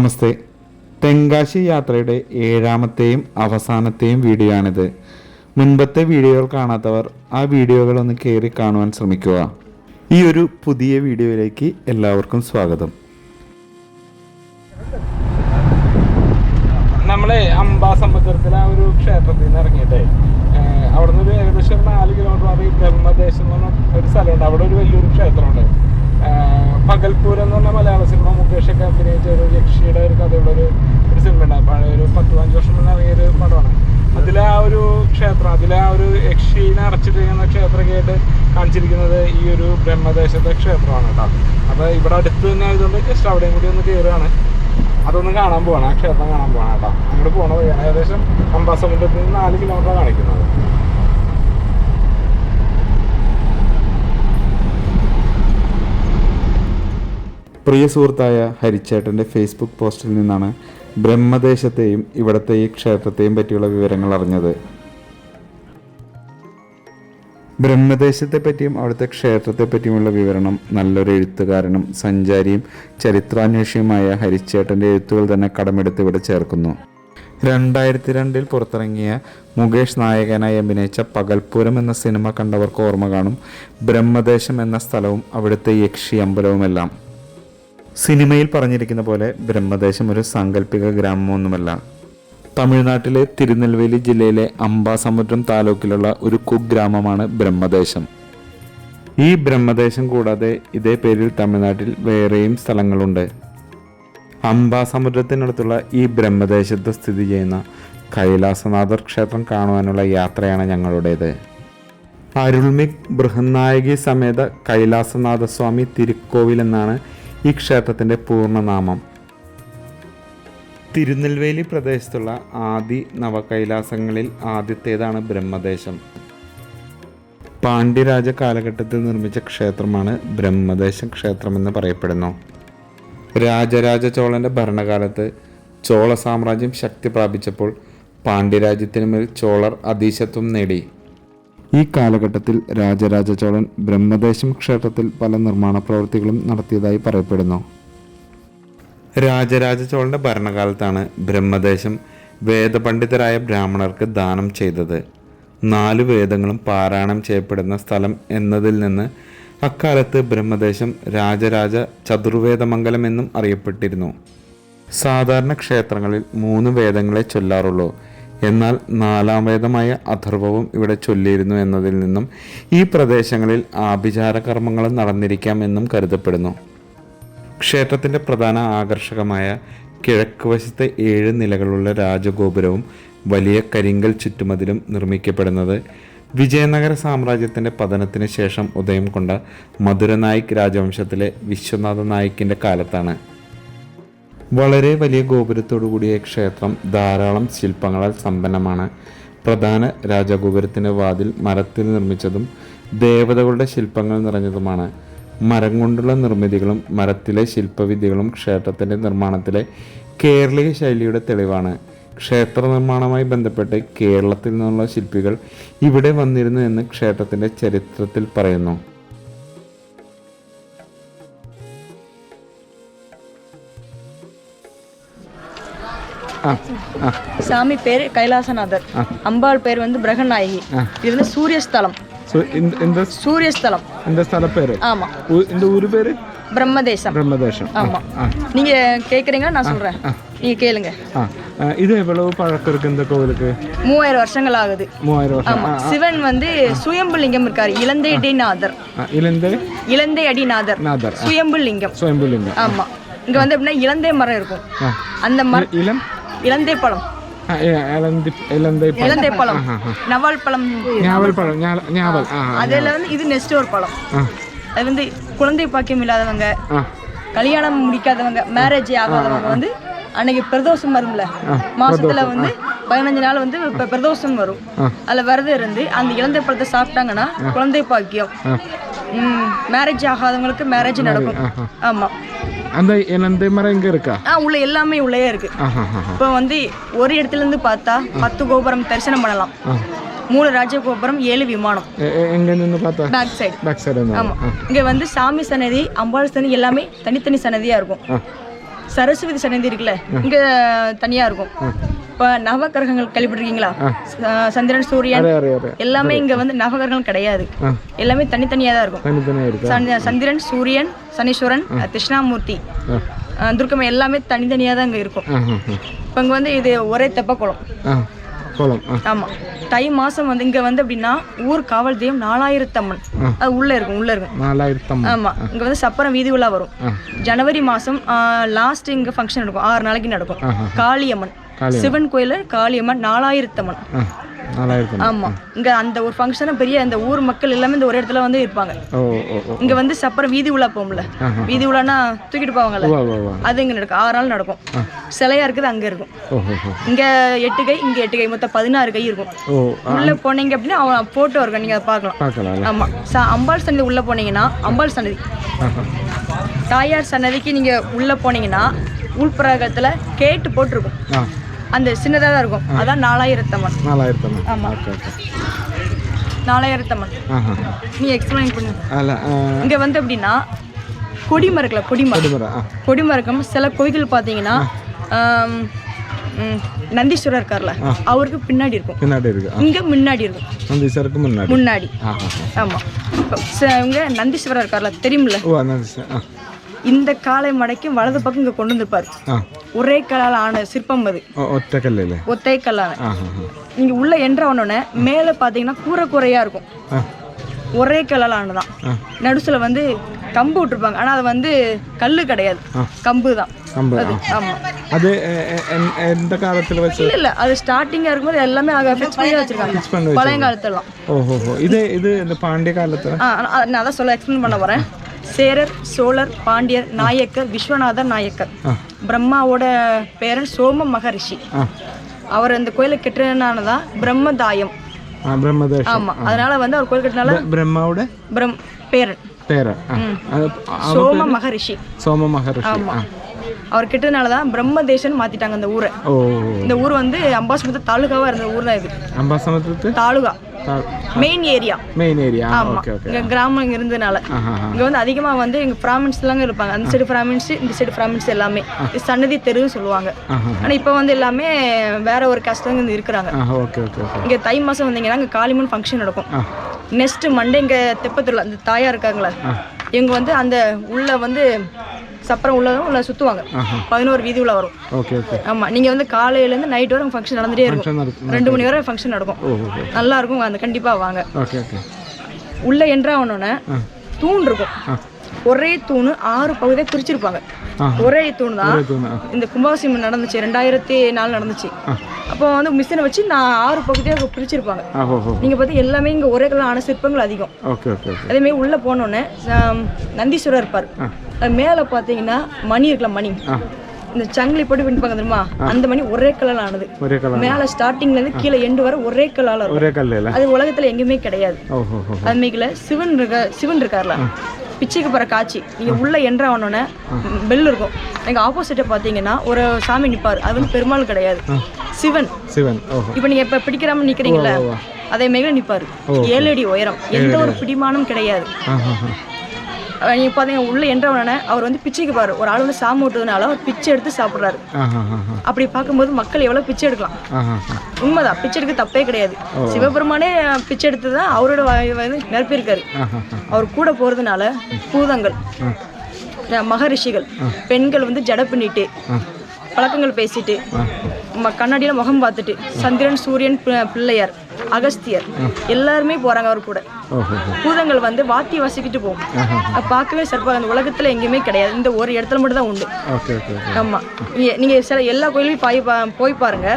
നമസ്തേ. തെങ്കാശി യാത്രയുടെ ഏഴാമത്തെയും അവസാനത്തെയും വീഡിയോ ആണിത് മുൻപത്തെ വീഡിയോകൾ കാണാത്തവർ ആ വീഡിയോകളൊന്ന് കയറി കാണുവാൻ ശ്രമിക്കുക. ഈ ഒരു പുതിയ വീഡിയോയിലേക്ക് എല്ലാവർക്കും സ്വാഗതം. നമ്മളെ അംബാസമുദ്രത്തിലെ ആ ഒരു ക്ഷേത്രത്തിൽ നിന്ന് ഇറങ്ങിയിട്ടേ. അവിടെ അവിടുന്ന് ഒരു ഏകദേശം നാല് കിലോമീറ്റർ മാറി ബ്രഹ്മദേശം എന്ന് പറഞ്ഞ ഒരു സ്ഥലമുണ്ട്. അവിടെ ഒരു വലിയൊരു ക്ഷേത്രമുണ്ട്. ഏഹ് പകൽപൂരം എന്ന് പറഞ്ഞ മലയാള സിനിമ മുകേഷൊക്കെ അഭിനയിച്ച ഒരു യക്ഷിയുടെ ഒരു കഥയുള്ള ഒരു ഒരു സിനിമ ഉണ്ട്. പഴയ ഒരു പത്ത് പതിനഞ്ച് വർഷം മുന്നേ ഇറങ്ങിയ ഒരു പടമാണ്. അതിലെ ആ ഒരു ക്ഷേത്രം അതിലെ ആ ഒരു യക്ഷീനെ അടച്ചിട്ടിരിക്കുന്ന ക്ഷേത്രമൊക്കെയായിട്ട് കാണിച്ചിരിക്കുന്നത് ഈ ഒരു ബ്രഹ്മദേശത്തെ ക്ഷേത്രമാണ് കേട്ടോ. അപ്പോൾ ഇവിടെ അടുത്ത് തന്നെ ആയതുകൊണ്ട് ജസ്റ്റ് അവിടെയും കൂടി ഒന്ന് കയറുകയാണ്. അതൊന്ന് കാണാൻ പോവാണ്. ആ ക്ഷേത്രം കാണാൻ പോവാണ് കേട്ടോ. അങ്ങോട്ട് പോണ വഴിയാണ് ഏകദേശം അമ്പാസമുദ്രത്തിൽ നിന്ന് നാല് കിലോമീറ്റർ കാണിക്കുന്നത്. പ്രിയ സുഹൃത്തായ ഹരിച്ചേട്ടന്റെ ഫേസ്ബുക്ക് പോസ്റ്റിൽ നിന്നാണ് ബ്രഹ്മദേശത്തെയും ഇവിടുത്തെ ഈ ക്ഷേത്രത്തെയും പറ്റിയുള്ള വിവരങ്ങൾ അറിഞ്ഞത്. ബ്രഹ്മദേശത്തെ പറ്റിയും അവിടുത്തെ ക്ഷേത്രത്തെ പറ്റിയുമുള്ള വിവരണം നല്ലൊരു എഴുത്തുകാരനും സഞ്ചാരിയും ചരിത്രാന്വേഷിയുമായ ഹരിച്ചേട്ടന്റെ എഴുത്തുകൾ തന്നെ കടമെടുത്ത് ഇവിടെ ചേർക്കുന്നു. രണ്ടായിരത്തി രണ്ടിൽ പുറത്തിറങ്ങിയ മുകേഷ് നായകനായി അഭിനയിച്ച പകൽപൂരം എന്ന സിനിമ കണ്ടവർക്ക് ഓർമ്മ കാണും. ബ്രഹ്മദേശം എന്ന സ്ഥലവും അവിടുത്തെ യക്ഷി അമ്പലവുമെല്ലാം. സിനിമയിൽ പറഞ്ഞിരിക്കുന്ന പോലെ ബ്രഹ്മദേശം ഒരു സാങ്കല്പിക ഗ്രാമമൊന്നുമല്ല. തമിഴ്നാട്ടിലെ തിരുനെൽവേലി ജില്ലയിലെ അംബാസമുദ്രം താലൂക്കിലുള്ള ഒരു കുഗ്രാമമാണ് ബ്രഹ്മദേശം. ഈ ബ്രഹ്മദേശം കൂടാതെ ഇതേ പേരിൽ തമിഴ്നാട്ടിൽ വേറെയും സ്ഥലങ്ങളുണ്ട്. അംബാസമുദ്രത്തിനടുത്തുള്ള ഈ ബ്രഹ്മദേശത്ത് സ്ഥിതി ചെയ്യുന്ന കൈലാസനാഥർ ക്ഷേത്രം കാണുവാനുള്ള യാത്രയാണ് ഞങ്ങളുടേത്. അരുൾമിക് ബൃഹന്നായകി സമേത കൈലാസനാഥസ്വാമി തിരുക്കോവിൽ എന്നാണ് ഈ ക്ഷേത്രത്തിന്റെ പൂർണനാമം. തിരുനെൽവേലി പ്രദേശത്തുള്ള ആദി നവകൈലാസങ്ങളിൽ ആദ്യത്തേതാണ് ബ്രഹ്മദേശം. പാണ്ഡ്യരാജ കാലഘട്ടത്തിൽ നിർമ്മിച്ച ക്ഷേത്രമാണ് ബ്രഹ്മദേശം ക്ഷേത്രമെന്ന് പറയപ്പെടുന്നു. രാജരാജ ചോളന്റെ ഭരണകാലത്ത് ചോള സാമ്രാജ്യം ശക്തി പ്രാപിച്ചപ്പോൾ പാണ്ഡ്യരാജ്യത്തിനുമേൽ ചോളർ അധീശത്വം നേടി. ഈ കാലഘട്ടത്തിൽ രാജരാജ ചോളൻ ബ്രഹ്മദേശം ക്ഷേത്രത്തിൽ പല നിർമ്മാണ പ്രവൃത്തികളും നടത്തിയതായി പറയപ്പെടുന്നു. രാജരാജ ചോളന്റെ ഭരണകാലത്താണ് ബ്രഹ്മദേശം വേദപണ്ഡിതരായ ബ്രാഹ്മണർക്ക് ദാനം ചെയ്തത്. നാല് വേദങ്ങളും പാരായണം ചെയ്യപ്പെടുന്ന സ്ഥലം എന്നതിൽ നിന്ന് അക്കാലത്ത് ബ്രഹ്മദേശം രാജരാജ ചതുർവേദമംഗലം എന്നും അറിയപ്പെട്ടിരുന്നു. സാധാരണ ക്ഷേത്രങ്ങളിൽ മൂന്ന് വേദങ്ങളെ ചൊല്ലാറുള്ളൂ. എന്നാൽ നാലാം വേദമായ അഥർവവും ഇവിടെ ചൊല്ലിയിരുന്നു എന്നതിൽ നിന്നും ഈ പ്രദേശങ്ങളിൽ ആഭിചാര കർമ്മങ്ങളും നടന്നിരിക്കാം എന്നും കരുതപ്പെടുന്നു. ക്ഷേത്രത്തിന്റെ പ്രധാന ആകർഷകമായ കിഴക്ക് വശത്തെ ഏഴ് നിലകളുള്ള രാജഗോപുരവും വലിയ കരിങ്കൽ ചുറ്റുമതിലും നിർമ്മിക്കപ്പെടുന്നത് വിജയനഗര സാമ്രാജ്യത്തിന്റെ പതനത്തിന് ശേഷം ഉദയം കൊണ്ട മധുരനായിക് രാജവംശത്തിലെ വിശ്വനാഥ നായിക്കിന്റെ കാലത്താണ്. വളരെ വലിയ ഗോപുരത്തോടു കൂടിയ ഈ ക്ഷേത്രം ധാരാളം ശില്പങ്ങളാൽ സമ്പന്നമാണ്. പ്രധാന രാജഗോപുരത്തിന്റെ വാതിൽ മരത്തിൽ നിർമ്മിച്ചതും ദേവതകളുടെ ശില്പങ്ങൾ നിറഞ്ഞതുമാണ്. മരം കൊണ്ടുള്ള നിർമ്മിതികളും മരത്തിലെ ശില്പവിദ്യകളും ക്ഷേത്രത്തിന്റെ നിർമ്മാണത്തിലെ കേരളീയ ശൈലിയുടെ തെളിവാണ്. ക്ഷേത്ര നിർമ്മാണവുമായി ബന്ധപ്പെട്ട് കേരളത്തിൽ നിന്നുള്ള ശില്പികൾ ഇവിടെ വന്നിരുന്നു എന്ന് ക്ഷേത്രത്തിന്റെ ചരിത്രത്തിൽ പറയുന്നു. சாமி பேர் கைலாசநாதர். அம்பாள் பேர் வந்து பிரகநாயகி. இது வந்து சூரியஸ்தலம். இந்த சூரியஸ்தலம். இந்த ஸ்தல பேரு? ஆமா. இந்த ஊரு பேரு? பிரம்மதேசம். பிரம்மதேசம். ஆமா. நீங்க கேக்குறீங்களா? நான் சொல்றேன். நீங்க கேளுங்க. இது எவ்வளவு பழக்கம் இருக்கு இந்த கோவிலுக்கு? மூவாயிரம் வருஷங்கள் ஆகுது. மூவாயிரம் வருஷம். சிவன் வந்து சுயம்பு லிங்கம் இருக்காரு. இலந்தை அடி நாதர். இலந்தை? இலந்தை அடி நாதர். நாதர் சுயம்பு லிங்கம் சுயம்பு லிங்கம் ஆமா. இங்க வந்து எப்படின்னா இலந்தை மரம் இருக்கும். அந்த மரம் இளம்? இலந்தை பழம். இலந்தை நவால் பழம் ஞாபல் பழம் அதில் வந்து இது நெக்ஸ்ட் ஒரு பழம் அது வந்து குழந்தை பாக்கியம் இல்லாதவங்க கல்யாணம் முடிக்காதவங்க மேரேஜ் ஆகாதவங்க வந்து அன்னைக்கு பிரதோஷம் வரும்ல மாசத்துல வந்து பதினஞ்சு நாள் வந்து இப்போ பிரதோஷம் வரும் அதில் விரதம் இருந்து அந்த இழந்த பழத்தை சாப்பிட்டாங்கன்னா குழந்தை பாக்கியம் மேரேஜ் ஆகாதவங்களுக்கு மேரேஜ் நடக்கும் ஆமாம் அந்த இளந்தை மரம் இங்க இருக்கா? ஆ உள்ள எல்லாமே உள்ளே இருக்கு. இப்போ வந்து ஒரு இடத்துல இருந்து பார்த்தா பத்து கோபுரம் தரிசனம் பண்ணலாம். மூணு ராஜகோபுரம் ஏழு விமானம். எங்க நின்று பார்த்தா? பேக் சைடு பேக் சைடு ஆமா. இங்க வந்து சாமி சன்னதி அம்பாள் சன்னதி எல்லாமே தனித்தனி சன்னதியா இருக்கும். சரஸ்வதி சன்னதி இருக்குல்ல இங்க தனியா இருக்கும். இப்போ நவகிரகங்கள் கேள்விப்பட்டிருக்கீங்களா? சந்திரன் சூரியன் எல்லாமே இங்கே வந்து நவகிரகங்கள் கிடையாது. எல்லாமே தனித்தனியாக தான் இருக்கும். சந்திரன் சூரியன் சனீஸ்வரன் கிருஷ்ணாமூர்த்தி. துர்க்கம்மை எல்லாமே தனித்தனியாக தான் இங்கே இருக்கும். இப்போ இங்கே வந்து இது ஒரே தெப்ப குளம். ஆமாம் தை மாதம் வந்து இங்கே வந்து அப்படின்னா ஊர் காவல் தெய்வம் நாலாயிரத்தம்மன். அது உள்ளே இருக்கும் உள்ளே இருக்கும். நாலாயிரத்தம்மன். ஆமாம் இங்கே வந்து சப்பரம் வீதி உலா வரும். ஜனவரி மாதம் லாஸ்ட் இங்கே ஃபங்க்ஷன் நடக்கும். ஆறு நாளைக்கு நடக்கும். காளியம்மன். சிவன் கோயில் காளியம்மன் நாலாயிரத்தம்மன். ஆமா. இங்க அந்த ஒரு ஃபங்க்ஷன் பெரிய அந்த ஊர் மக்கள் எல்லாமே இந்த ஒரு இடத்துல வந்து இருப்பாங்க. இங்க வந்து சப்பரம் வீதி உலா போகும்ல. வீதி உலானா தூக்கிட்டு போவாங்கல்ல. அது இங்க நடக்கும். ஆறு நாள் நடக்கும். சிலையா இருக்குது அங்கே இருக்கும். இங்க எட்டு கை இங்க எட்டு கை. மொத்தம் பதினாறு கை இருக்கும். உள்ள போனீங்க அப்படின்னா அவன் ஃபோட்டோ இருக்கும். நீங்க அதை பார்க்கலாம். ஆமாம் அம்பாள் சன்னதி உள்ளே போனீங்கன்னா அம்பாள் சன்னதி. தாயார் சன்னதிக்கு நீங்க உள்ளே போனீங்கன்னா உள்பிரகத்துல கேட்டு போட்டிருக்கும். அந்த சின்னதாக தான் இருக்கும். அதான் நாலாயிரத்தம்மன். நாலாயிரத்தம்மன். ஆமாம் ஓகே ஓகே. நாலாயிரத்தம்மன். நீ எக்ஸ்பிளைன் பண்ணு. அதில் இங்கே வந்து அப்படின்னா கொடிமரம் இருக்குல்ல கொடிமரம் கொடிமரம் சில கோயில்கள் பார்த்தீங்கன்னா நந்தீஸ்வரர் இருக்கார்ல அவருக்கு பின்னாடி இருக்கும். பின்னாடி இருக்கு இங்க முன்னாடி இருக்கும். நந்தீஸ்வரருக்கு முன்னாடி. முன்னாடி. ஆமா. இவங்க நந்தீஸ்வரர் இருக்கார்ல தெரியுமில்ல இந்த காலை மடக்கி வலது பக்கம் இங்க கொண்டு வந்திருப்பாரு. ஒரே கல்லால் ஆன சிற்பம் அது. ஒற்றை கல்லில். ஒத்தை கல்லான நீங்க உள்ள என்ற உடனே மேல பாத்தீங்கன்னா கூரை குறையா இருக்கும். ஒரே கல்லால் ஆனதான். நடுசுல வந்து கம்பு விட்டுருப்பாங்க. ஆனா அது வந்து கல்லு கிடையாது. கம்பு தான். அது ஆமா. அது எந்த காலத்துல வச்சு? இல்ல இல்ல. அது ஸ்டார்டிங்கா இருக்கும்போது எல்லாமே அங்க ஃபிக்ஸ் பண்ணி வச்சிருக்காங்க. பழைய காலத்துல ஓஹோ இது இது இந்த பாண்டிய காலத்துல? நான் அதான் சொல்ல எக்ஸ்பிளைன் பண்ண போறேன். சேரர் சோழர் பாண்டியர் நாயக்கர் விஸ்வநாதர் நாயக்கர். பிரம்மாவோட பேரன் சோம மகரிஷி. அவர் அந்த கோயிலை கெட்டினானதான் பிரம்மதாயம். ஆமா. அதனால வந்து அவர் கோயில் கட்டினால பிரம்மாவோட பிரம் பேரன். சோம மகரிஷி. சோம மகரிஷி. ஆமா. அவர் கிட்டனால தான் பிரம்மதேசன் மாத்திட்டாங்க அந்த ஊரை. இந்த ஊர் வந்து அம்பாசமுத்திர தாலுகாவா இருந்த ஊர் தான் இது. Ambasamudram taluka. Main area main area ஆமாம் இங்கே கிராமம் இங்கே இருந்ததுனால இங்கே வந்து அதிகமாக வந்து எங்கள் பிராமின்ஸ்லாங்க இருப்பாங்க. அந்த சைடு பிராமின்ஸ் இந்த சைடு பிராமின்ஸ் எல்லாமே. சன்னதி தெருன்னு சொல்லுவாங்க. ஆனால் இப்போ வந்து எல்லாமே வேற ஒரு கஷ்டம் இங்கே இருக்கிறாங்க. இங்கே தை மாதம் வந்தீங்கன்னா இங்கே காளிமன் ஃபங்க்ஷன் நடக்கும். நெக்ஸ்ட் மண்டே இங்கே தெப்பத்தூரில் அந்த தாயா இருக்காங்களா இவங்க வந்து அந்த உள்ள வந்து அப்புறம் உள்ளதும் உள்ள சுற்றுவாங்க பதினோரு வீதி உள்ள வரும். Okay okay. ஆமாம் நீங்கள் வந்து காலையிலேருந்து நைட் வரை ஃபங்க்ஷன் நடந்துகிட்டே இருக்கும். ரெண்டு மணி வரை ஃபங்க்ஷன் நடக்கும். நல்லா இருக்கும் அந்த கண்டிப்பாக வாங்க. Okay okay. உள்ளே என்ட்ரு ஆகணுன்னே தூண் இருக்கும். ஒரே தூண் ஆறு பகுதியாக பிரிச்சிருப்பாங்க. ஒரே தூண் தான். இந்த கும்பாசியம் நடந்துச்சு ரெண்டாயிரத்தி நாலு நடந்துச்சு. அப்போ வந்து மிஷினை வச்சு நான் ஆறு பகுதியாக பிரிச்சிருப்பாங்க. நீங்க பார்த்து எல்லாமே இங்க ஒரே கலான சிற்பங்கள் அதிகம். அதே மாதிரி உள்ள போனோன்னே நந்தீஸ்வரர் இருப்பார். மேலே பார்த்தீங்கன்னா மணி இருக்கலாம் மணி. இந்த சங்கிலி போட்டு பின்பாங்க தெரியுமா? அந்த மணி ஒரே கல்லால் ஆனது. மேல ஸ்டார்டிங்ல இருந்து கீழே எண்டு வர ஒரே கலால ஒரே கல் அது உலகத்துல எங்கேயுமே கிடையாது. அது மேல சிவன் இருக்க சிவன் இருக்கார்ல. பிச்சைக்கு போற காட்சி. நீங்கள் உள்ள என்ட்ரு ஆனோடனே பெல் இருக்கும். எங்க ஆப்போசிட்ட பார்த்தீங்கன்னா ஒரு சாமி நிற்பார் அது வந்து பெருமாள் கிடையாது. சிவன். சிவன். இப்போ நீங்க இப்போ பிடிக்கிறாம நிற்கிறீங்களா அதே மாரி நிற்பார் ஏழு அடி உயரம். எந்த ஒரு பிடிமானம் கிடையாது. நீங்கள் பார்த்தீங்க உள்ளே என்ற அவர் வந்து பிச்சைக்கு பாரு ஒரு ஆள் வந்து சாமி விட்டதுனால அவர் பிச்சை எடுத்து சாப்பிட்றாரு. அப்படி பார்க்கும்போது மக்கள் எவ்வளோ பிச்சை எடுக்கலாம்? உண்மைதான். பிச்சை எடுக்க தப்பே கிடையாது. சிவபெருமானே பிச்சை எடுத்து தான் அவரோட வந்து நிரப்பியிருக்காரு. அவர் கூட போகிறதுனால பூதங்கள் மகரிஷிகள் பெண்கள் வந்து ஜட பண்ணிட்டு பழக்கங்கள் பேசிட்டு கண்ணாடியில் முகம் பார்த்துட்டு சந்திரன் சூரியன் பிள்ளையார் அகஸ்தியர் எல்லாருமே போறாங்க அவர் கூட. பூதங்கள் வந்து வாத்தி வசிக்கிட்டு போகும். பார்க்கவே சிறப்பாக அந்த உலகத்துல எங்கேயுமே கிடையாது. இந்த ஒரு இடத்துல மட்டும் தான் உண்டு ஆமா. நீங்க சில எல்லா கோயிலையும் போய் பாருங்க.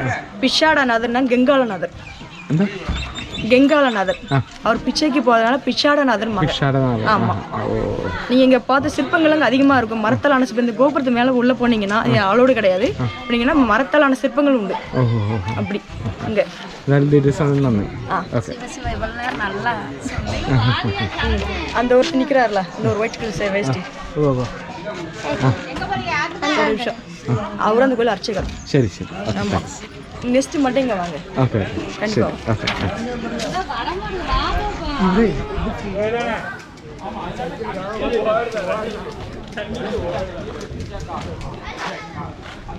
பிஷாடநாதர்னா கெங்காலநாதர் கெங்கால கெங்காலநாதர் அவர் பிச்சைக்கு போகிறதுனால பிச்சாடநாதர் ஆமாம் நீங்கள் இங்கே பார்த்த சிற்பங்கள் அங்கே அதிகமாக இருக்கும் மரத்தாலான சிற்பம். இந்த கோபுரத்து மேலே உள்ளே போனீங்கன்னா அளோடு கிடையாது. அப்படிங்கன்னா மரத்தாலான சிற்பங்கள் உண்டு. அப்படி. இங்கே. அந்த ஒருத்தர் நிக்கிறாருல இன்னொரு ஒயிட் கலர் வேஸ்ட் அவரும் அந்த கோயில் அர்ச்சகர். சரி சரி. நெக்ஸ்ட் மட்டும் இங்க வாங்க ഓക്കെ ശരി கண்டிப்பா ഓക്കെ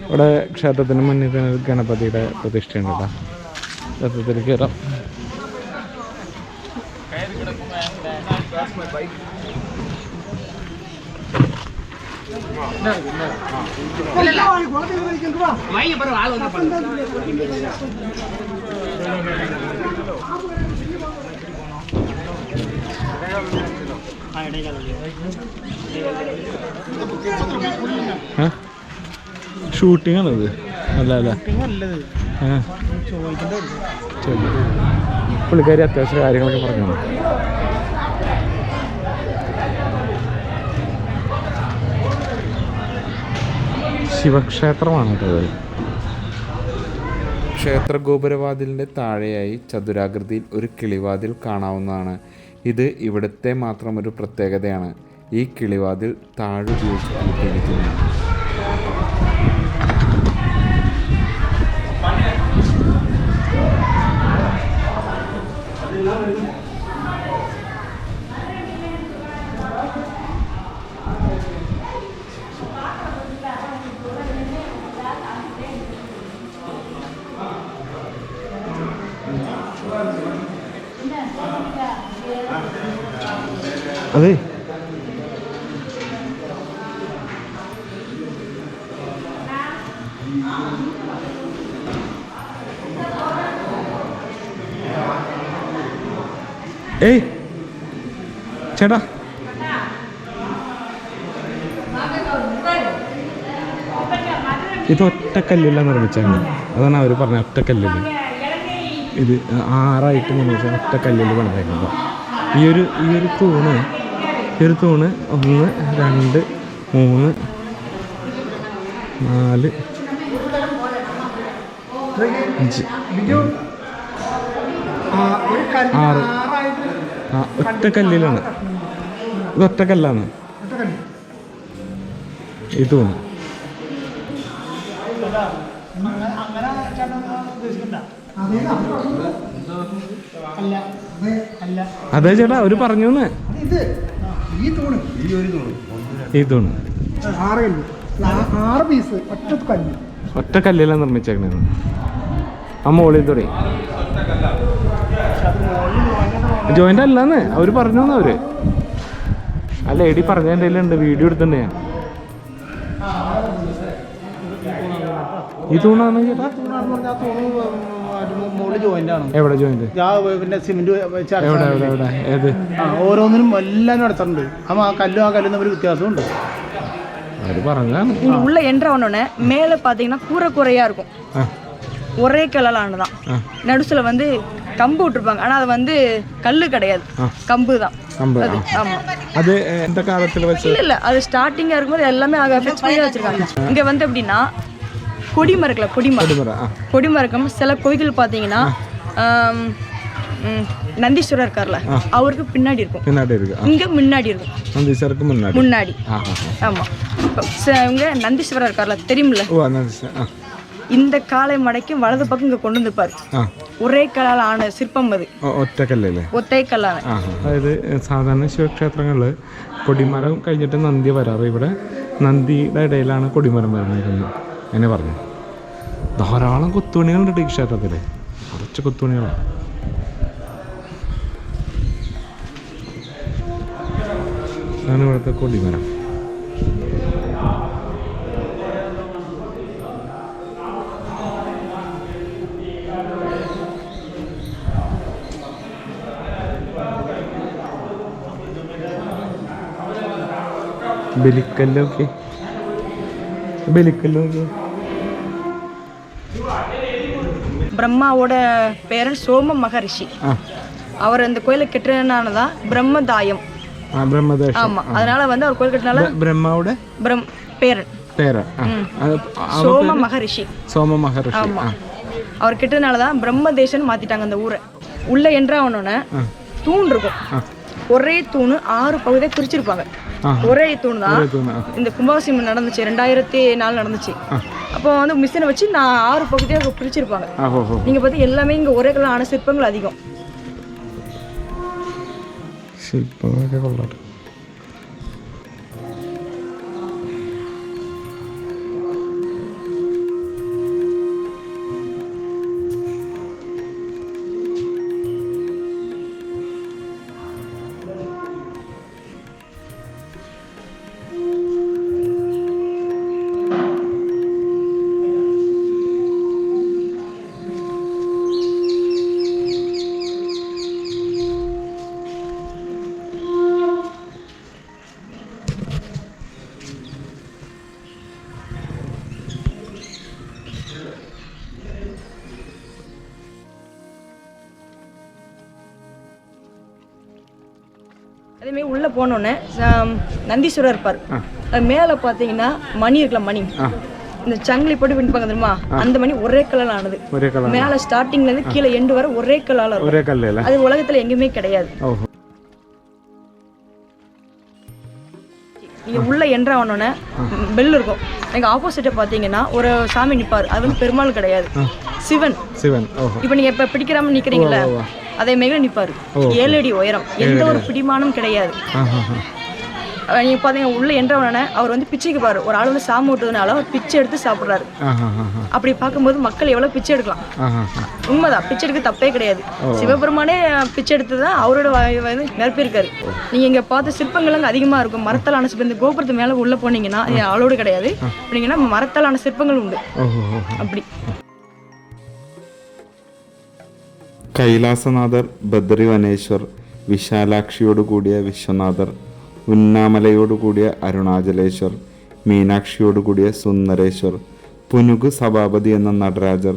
ഇവിടെ ക്ഷേത്രത്തിന് മുന്നിൽ തന്നെ ഒരു ഗണപതിയുടെ പ്രതിഷ്ഠയുണ്ട് കേട്ടോ ക്ഷേത്രത്തിൽ കയറാം ഷൂട്ടിംഗ് ആണത് അല്ല അല്ല. പുള്ളിക്കാരി അത്യാവശ്യ കാര്യങ്ങളൊക്കെ പറഞ്ഞു ശിവക്ഷേത്രമാണ് കേട്ടോ ഇത്. ക്ഷേത്ര ഗോപുരവാതിലിന്റെ താഴെയായി ചതുരാകൃതിയിൽ ഒരു കിളിവാതിൽ കാണാവുന്നതാണ്. ഇത് ഇവിടുത്തെ മാത്രം ഒരു പ്രത്യേകതയാണ്. ഈ കിളിവാതിൽ താഴെ ഉപയോഗിച്ച് അതെ. ഏയ്. ചേട്ടാ. ഇത് ഒറ്റക്കല്ലില്ല നിർമ്മിച്ചാണ് അതാണ് അവർ പറഞ്ഞ ഒറ്റക്കല്ലില്ല ഇത് ആറായിട്ട് നിർമ്മിച്ച ഒറ്റക്കല്ലിൽ പണിതേക്കുന്നത് ഈ ഒരു ഈ ഒരു തൂണ് ഈ ഒരു തൂണ് ഒന്ന് രണ്ട് മൂന്ന് നാല് അഞ്ച്. ആറ്. ആ ഒറ്റ കല്ലിലാണ്. ഇത് ഒറ്റ കല്ലാണ്. ഈ തൂണ്. അതെ ചേട്ടാ അവർ പറഞ്ഞു ഈ തൂണ്. ആറ് പീസ് ഒറ്റ കല്ല് ഒറ്റ കല്ലിലാണ് നിർമ്മിച്ചേക്കണത് ആ മോളിൽ തുടങ്ങി ജോയിന്റ് അല്ലാന്ന് അവർ പറഞ്ഞു അവർ. എടി പറഞ്ഞ പറഞ്ഞതിന്റെ ഉണ്ട് വീഡിയോ എടുത്തിട്ടുണ്ട് ഞാൻ. ഈ തൂണാണ് ചേട്ടാ തൂണാന്ന് പറഞ്ഞാൽ ആ തൂണ് മുകളിൽ ജോയിന്റ് ആണ് എവിടെ ജോയിന്റ് ആ പിന്നെ സിമെന്റ് വെച്ച് എവിടെ അടച്ചാണ്. എവിടെ എവിടെ ഏത് ആ, ഓരോന്നിനും എല്ലാവരും അടച്ചിട്ടുണ്ട് അപ്പം ആ കല്ലും ആ കല്ലും തമ്മിൽ വ്യത്യാസമുണ്ട് അവര് പറഞ്ഞതാണ് இங்க உள்ள என்ட்ரு ஆனோடனே மேலே பார்த்தீங்கன்னா கூரை கூரையாக இருக்கும் ആ ஒரே கல்லாலானது தான் ആ நடுசில் வந்து கம்பு விட்டுருப்பாங்க ஆனால் அது வந்து கல் கிடையாது கம்பு தான் കമ്പ് ആ. ஆமாம் അത് എന്താ കാലത്തിൽ വെച്ച് இல்ல இல்ல அது ஸ்டார்டிங்கா இருக்கும்போது எல்லாமே அங்க ஃபிக்ஸ் பண்ணி தான் வச்சிருக்காங்க இங்க வந்து எப்படின்னா கொடிமரம் இருக்குல்ல கொடிமரம் കൊടിമര ആ கொடிமரக்கம் சில கோயில்கள் பாத்தீங்கன்னா ஆம், ம், நந்தீஸ்வரர் இருக்கார்ல அவருக்கு பின்னாடி இருக்கும் പിന്നാടി ഇരിക്കും ആ இங்க முன்னாடி இருக்கும் നന്ദീശ്വർക്ക് മുന്നാടി முன்னாடி ആ ആ ആ. ஆமா இப்ப ச- இவங்க நந்தீஸ்வரர் இருக்கார்ல தெரியுமில்ல ഓ നന്ദീശ്വര ആ இந்த காலை மடைக்கும் வலது பக்கம் இங்க கொண்டு வந்துப்பாரு ആ ஒரே கல்லால் ஆன சிற்பம் அது ഒ- ഒറ്റക്കല്ലല്ലേ ஒத்தை கல்லான ആ അതായത് സാധാരണ ശിവക്ഷേത്രങ്ങളിൽ കൊടിമരം കഴിഞ്ഞിട്ട് നന്ദി വരാറ് ഇവിടെ നന്ദിയുടെ ഇടയിലാണ് കൊടിമരം വരുന്നത് എന്നെ പറഞ്ഞു. ധാരാളം കൊത്തുപണികളുണ്ട് ഈ ക്ഷേത്രത്തിൽ കുറച്ച് കൊത്തുപണികളാണ് അതാണ് ഇവിടുത്തെ കൊടിമരം. ബലിക്കല്ലൊക്കെ ബലിക്കല്ലൊക്കെ பிரம்மாவோட பேரன் சோம மகரிஷி. அவர் அந்த கோயிலை கெட்டுறனால பிரம்மதாயம். ஆமா அதனால வந்து அவர் கோயில் கட்டினால பிரம்மாவோட பிரம் பேரன். பேரன். சோம மகரிஷி. சோம மகரிஷி. ஆமா. அவர் கிட்டனால தான் பிரம்மதேசன் மாத்திட்டாங்க அந்த ஊரை. உள்ள என்றா ஆனோன்னு தூண் இருக்கும். ஒரே தூணு ஆறு பகுதியை பிரிச்சிருப்பாங்க. ஒரே தூண் தான் இந்த கும்பாபிஷேகம் நடந்துச்சு ரெண்டாயிரத்தி நாலு நடந்துச்சு. அப்போ வந்து மிஷினை வச்சு நான் ஆறு பகுதியாக பிரிச்சிருப்பாங்க. நீங்க பார்த்து எல்லாமே இங்க ஒரே கலான சிற்பங்கள் அதிகம். சிற்பங்கள் அதேமாரி உள்ளே போனோடனே நந்தீஸ்வரர் இருப்பார் அது மேலே பார்த்தீங்கன்னா மணி இருக்குல்ல மணி. இந்த சங்கிலி போட்டு பின்பாங்க தெரியுமா? அந்த மணி ஒரே கலர் ஆனது. மேலே ஸ்டார்டிங்ல இருந்து கீழே எண்டு வரை ஒரே இருக்கும். ஒரே கல்லில். அது உலகத்துல எங்கேயுமே கிடையாது. நீங்க உள்ள என்ட்ரு ஆனோடனே பெல் இருக்கும். எங்க ஆப்போசிட்டை பார்த்தீங்கன்னா ஒரு சாமி நிப்பார். அது வந்து பெருமாள் கிடையாது. சிவன். சிவன். இப்போ நீங்க இப்ப பிடிக்கிறாம நிக்கிறீங்களா? அதே மேல நிப்பாரு. ஏழு அடி உயரம். எந்த ஒரு பிடிமானம் கிடையாது. ஆஹா அஹ் நீங்க பாத்தீங்க உள்ள ஆனோடனே அவர் வந்து பிச்சைக்கு பாரு ஒரு ஆள் வந்து சாமி விட்டதுனால அவர் பிச்சை எடுத்து சாப்பிடுறாரு. அப்படி பார்க்கும்போது மக்கள் எவ்வளவு பிச்சை எடுக்கலாம்? உண்மைதான் பிச்சை எடுக்க தப்பே கிடையாது. சிவபெருமானே பிச்சை எடுத்து தான் அவரோட வந்து நிரப்பியிருக்காரு. நீங்க இங்க பார்த்த சிற்பங்கள் அங்க அதிகமா இருக்கும். மரத்தாலான சிற்பம் இந்த கோபுரத்து மேல உள்ள போனீங்கன்னா அளவோடு கிடையாது. அப்படிங்கன்னா மரத்தாலான சிற்பங்கள் உண்டு. ஓஹோ കൈലാസനാഥർ ബദ്രി വനേശ്വർ വിശാലാക്ഷിയോടു കൂടിയ വിശ്വനാഥർ ഉന്നാമലയോടു കൂടിയ അരുണാചലേശ്വർ മീനാക്ഷിയോടു കൂടിയ സുന്ദരേശ്വർ പുനുഗ് സഭാപതി എന്ന നടരാജർ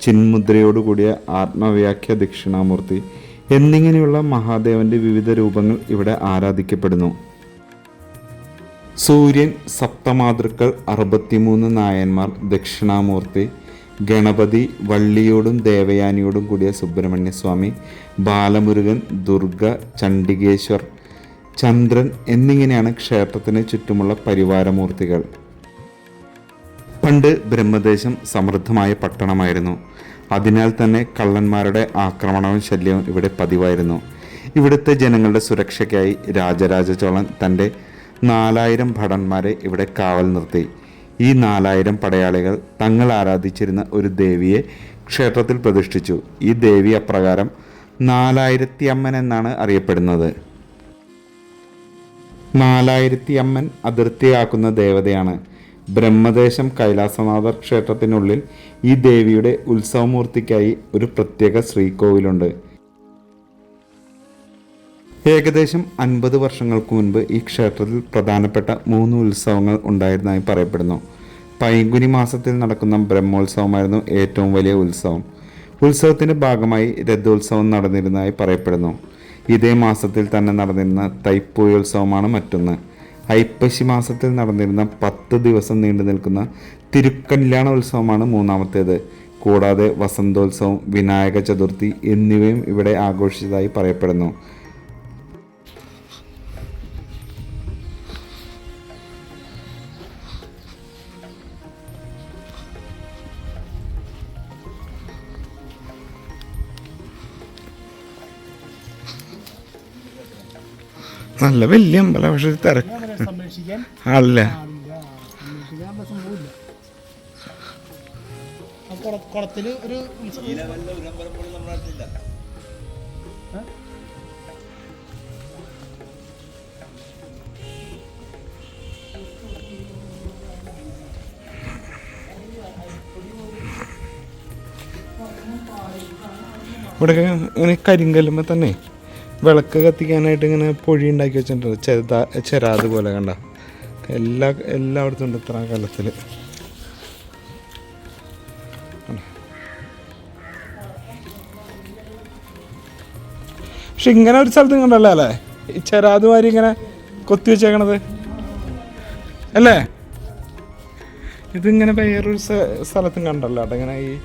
ചിന്മുദ്രയോടു കൂടിയ ആത്മവ്യാഖ്യ ദക്ഷിണാമൂർത്തി എന്നിങ്ങനെയുള്ള മഹാദേവന്റെ വിവിധ രൂപങ്ങൾ ഇവിടെ ആരാധിക്കപ്പെടുന്നു. സൂര്യൻ സപ്തമാതൃക്കൾ അറുപത്തിമൂന്ന് നായന്മാർ ദക്ഷിണാമൂർത്തി ഗണപതി വള്ളിയോടും ദേവയാനിയോടും കൂടിയ സുബ്രഹ്മണ്യസ്വാമി ബാലമുരുകൻ ദുർഗ ചണ്ഡികേശ്വർ ചന്ദ്രൻ എന്നിങ്ങനെയാണ് ക്ഷേത്രത്തിന് ചുറ്റുമുള്ള പരിവാരമൂർത്തികൾ. പണ്ട് ബ്രഹ്മദേശം സമൃദ്ധമായ പട്ടണമായിരുന്നു. അതിനാൽ തന്നെ കള്ളന്മാരുടെ ആക്രമണവും ശല്യവും ഇവിടെ പതിവായിരുന്നു. ഇവിടുത്തെ ജനങ്ങളുടെ സുരക്ഷയ്ക്കായി രാജരാജ ചോളൻ തന്റെ നാലായിരം ഭടന്മാരെ ഇവിടെ കാവൽ നിർത്തി. ഈ നാലായിരം പടയാളികൾ തങ്ങൾ ആരാധിച്ചിരുന്ന ഒരു ദേവിയെ ക്ഷേത്രത്തിൽ പ്രതിഷ്ഠിച്ചു. ഈ ദേവി അപ്രകാരം നാലായിരത്തി അമ്മൻ എന്നാണ് അറിയപ്പെടുന്നത്. നാലായിരത്തി അമ്മൻ അതിർത്തിയാക്കുന്ന ദേവതയാണ്. ബ്രഹ്മദേശം കൈലാസനാഥർ ക്ഷേത്രത്തിനുള്ളിൽ ഈ ദേവിയുടെ ഉത്സവമൂർത്തിക്കായി ഒരു പ്രത്യേക ശ്രീകോവിലുണ്ട്. ഏകദേശം അൻപത് വർഷങ്ങൾക്ക് മുൻപ് ഈ ക്ഷേത്രത്തിൽ പ്രധാനപ്പെട്ട മൂന്ന് ഉത്സവങ്ങൾ ഉണ്ടായിരുന്നതായി പറയപ്പെടുന്നു. പൈങ്കുനി മാസത്തിൽ നടക്കുന്ന ബ്രഹ്മോത്സവമായിരുന്നു ഏറ്റവും വലിയ ഉത്സവം. ഉത്സവത്തിന്റെ ഭാഗമായി രഥോത്സവം നടന്നിരുന്നതായി പറയപ്പെടുന്നു. ഇതേ മാസത്തിൽ തന്നെ നടന്നിരുന്ന തൈപ്പൂയോത്സവമാണ് മറ്റൊന്ന്. ഐപ്പശി മാസത്തിൽ നടന്നിരുന്ന പത്ത് ദിവസം നീണ്ടു നിൽക്കുന്ന തിരുക്കല്യാണ ഉത്സവമാണ് മൂന്നാമത്തേത്. കൂടാതെ വസന്തോത്സവം വിനായക ചതുർത്ഥി എന്നിവയും ഇവിടെ ആഘോഷിച്ചതായി പറയപ്പെടുന്നു. നല്ല വലിയ അമ്പലം പക്ഷെ തിരക്ക്. അല്ല. ഇവിടെ ഇങ്ങനെ കരിങ്കല്ലുമ്പോൾ തന്നെ. വിളക്ക് കത്തിക്കാനായിട്ട് ഇങ്ങനെ പൊഴി ഉണ്ടാക്കി വെച്ചിട്ടുണ്ട്. ചെറുതാ ചെരാത് പോലെ കണ്ട. എല്ലാ എല്ലായിടത്തും ഉണ്ട് ഇത്ര കാലത്തിൽ പക്ഷെ ഇങ്ങനെ ഒരു സ്ഥലത്തും കണ്ടല്ലേ അല്ലേ? ഈ ചെരാത് മാതിരി ഇങ്ങനെ കൊത്തി വെച്ചേക്കണത്. അല്ലേ? ഇതിങ്ങനെ വേറൊരു സ്ഥ- സ്ഥലത്തും കണ്ടല്ലോ. കേട്ടോ ഇങ്ങനെ ഈ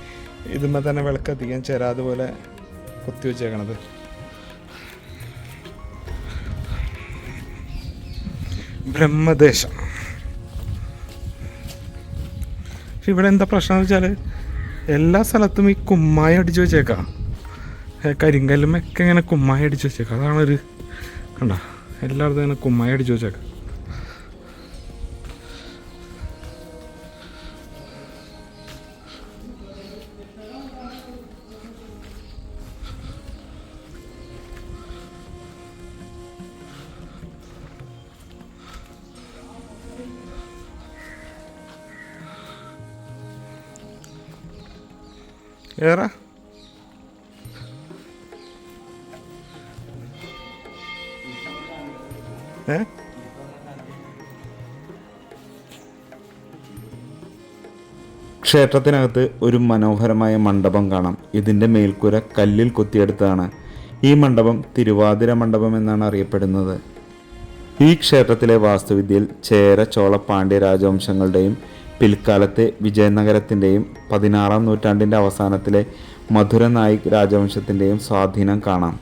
ഇതുമ്മ തന്നെ വിളക്ക് എത്തിക്കാൻ ചേരാതെ പോലെ കൊത്തി വെച്ചേക്കണത്. ബ്രഹ്മദേശം. പക്ഷെ ഇവിടെ എന്താ പ്രശ്നം വെച്ചാൽ എല്ലാ സ്ഥലത്തും ഈ കുമ്മായ അടിച്ചു വെച്ചേക്കാം. കരിങ്കല്ലുമൊക്കെ ഇങ്ങനെ കുമ്മായ അടിച്ചു വെച്ചേക്കാം. അതാണൊരു കണ്ട? എല്ലായിടത്തും ഇങ്ങനെ കുമ്മായ അടിച്ചു വെച്ചേക്കാം. ഏറാ? ഏ? ക്ഷേത്രത്തിനകത്ത് ഒരു മനോഹരമായ മണ്ഡപം കാണാം. ഇതിന്റെ മേൽക്കൂര കല്ലിൽ കൊത്തിയെടുത്തതാണ്. ഈ മണ്ഡപം തിരുവാതിര മണ്ഡപം എന്നാണ് അറിയപ്പെടുന്നത്. ഈ ക്ഷേത്രത്തിലെ വാസ്തുവിദ്യയിൽ ചേര ചോള പാണ്ഡ്യ രാജവംശങ്ങളുടെയും പിൽക്കാലത്തെ വിജയനഗരത്തിന്റെയും പതിനാറാം നൂറ്റാണ്ടിന്റെ അവസാനത്തിലെ മധുര നായിക് രാജവംശത്തിന്റെയും സ്വാധീനം കാണാം.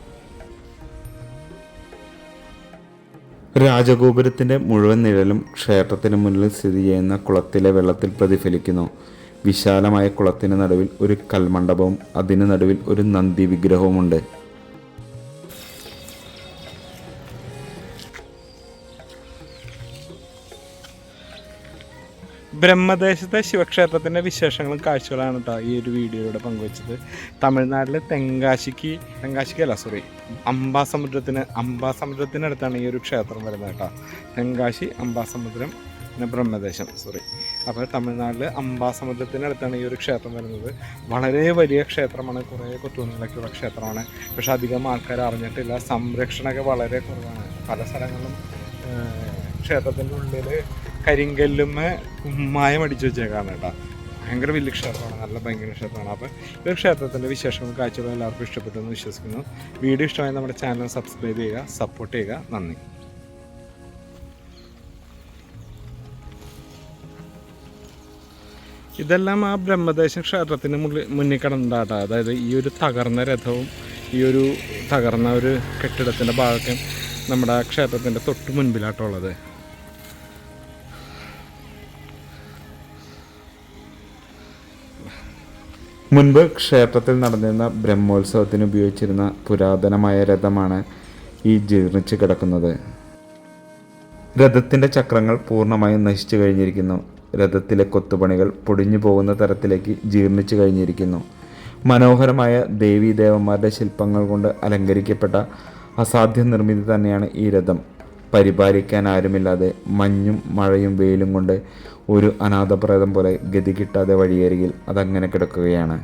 രാജഗോപുരത്തിന്റെ മുഴുവൻ നിഴലും ക്ഷേത്രത്തിന് മുന്നിൽ സ്ഥിതി ചെയ്യുന്ന കുളത്തിലെ വെള്ളത്തിൽ പ്രതിഫലിക്കുന്നു. വിശാലമായ കുളത്തിന് നടുവിൽ ഒരു കൽമണ്ഡപവും അതിന് നടുവിൽ ഒരു നന്ദി വിഗ്രഹവുമുണ്ട്. ബ്രഹ്മദേശത്തെ ശിവക്ഷേത്രത്തിന്റെ വിശേഷങ്ങളും കാഴ്ചകളാണ് കേട്ടോ ഈ ഒരു വീഡിയോയിലൂടെ പങ്കുവച്ചത്. തമിഴ്നാട്ടിലെ തെങ്കാശിക്ക് തെങ്കാശിക്ക് അല്ല സോറി അംബാസമുദ്രത്തിന് അംബാസമുദ്രത്തിനടുത്താണ് ഈ ഒരു ക്ഷേത്രം വരുന്നത് കേട്ടോ തെങ്കാശി അംബാസമുദ്രം പിന്നെ ബ്രഹ്മദേശം സോറി അപ്പോൾ തമിഴ്നാട്ടിൽ അംബാസമുദ്രത്തിനടുത്താണ് ഈ ഒരു ക്ഷേത്രം വരുന്നത്. വളരെ വലിയ ക്ഷേത്രമാണ് കുറേ കൊത്തുനിലൊക്കെയുള്ള ക്ഷേത്രമാണ്. പക്ഷെ അധികം ആൾക്കാർ അറിഞ്ഞിട്ടില്ല. സംരക്ഷണമൊക്കെ വളരെ കുറവാണ്. പല സ്ഥലങ്ങളിലും ക്ഷേത്രത്തിന്റെ ഉള്ളിൽ കരിങ്കല്ലുമ്മ കുമ്മായം അടിച്ചു വെച്ചേക്കാണ് കേട്ടോ. ഭയങ്കര വലിയ ക്ഷേത്രമാണ് നല്ല ഭയങ്കര ക്ഷേത്രമാണ്. അപ്പോൾ ഈ ഒരു ക്ഷേത്രത്തിന്റെ വിശേഷങ്ങളും കാഴ്ചകളും എല്ലാവർക്കും ഇഷ്ടപ്പെട്ടെന്ന് വിശ്വസിക്കുന്നു. വീഡിയോ ഇഷ്ടമായി നമ്മുടെ ചാനൽ സബ്സ്ക്രൈബ് ചെയ്യുക സപ്പോർട്ട് ചെയ്യുക. നന്ദി. ഇതെല്ലാം ആ ബ്രഹ്മദേശം ക്ഷേത്രത്തിന് മുന്നിൽ കിടന്നിട്ടാട്ടോ അതായത് ഈ ഒരു തകർന്ന രഥവും ഈ ഒരു തകർന്ന ഒരു കെട്ടിടത്തിന്റെ ഭാഗത്തും നമ്മുടെ ക്ഷേത്രത്തിന്റെ തൊട്ട് മുൻപിലാട്ടുള്ളത് മുൻപ് ക്ഷേത്രത്തിൽ നടന്നിരുന്ന ബ്രഹ്മോത്സവത്തിന് ഉപയോഗിച്ചിരുന്ന പുരാതനമായ രഥമാണ് ഈ ജീർണിച്ച് കിടക്കുന്നത്. രഥത്തിന്റെ ചക്രങ്ങൾ പൂർണമായും നശിച്ചു കഴിഞ്ഞിരിക്കുന്നു. രഥത്തിലെ കൊത്തുപണികൾ പൊടിഞ്ഞു പോകുന്ന തരത്തിലേക്ക് ജീർണിച്ചു കഴിഞ്ഞിരിക്കുന്നു. മനോഹരമായ ദേവീദേവന്മാരുടെ ശില്പങ്ങൾ കൊണ്ട് അലങ്കരിക്കപ്പെട്ട അസാധ്യ നിർമ്മിതി തന്നെയാണ് ഈ രഥം. പരിപാലിക്കാൻ ആരുമില്ലാതെ മഞ്ഞും മഴയും വെയിലും കൊണ്ട് ഒരു അനാഥപ്രേതം പോലെ ഗതി കിട്ടാതെ വഴിയരികിൽ അതങ്ങനെ കിടക്കുകയാണ്.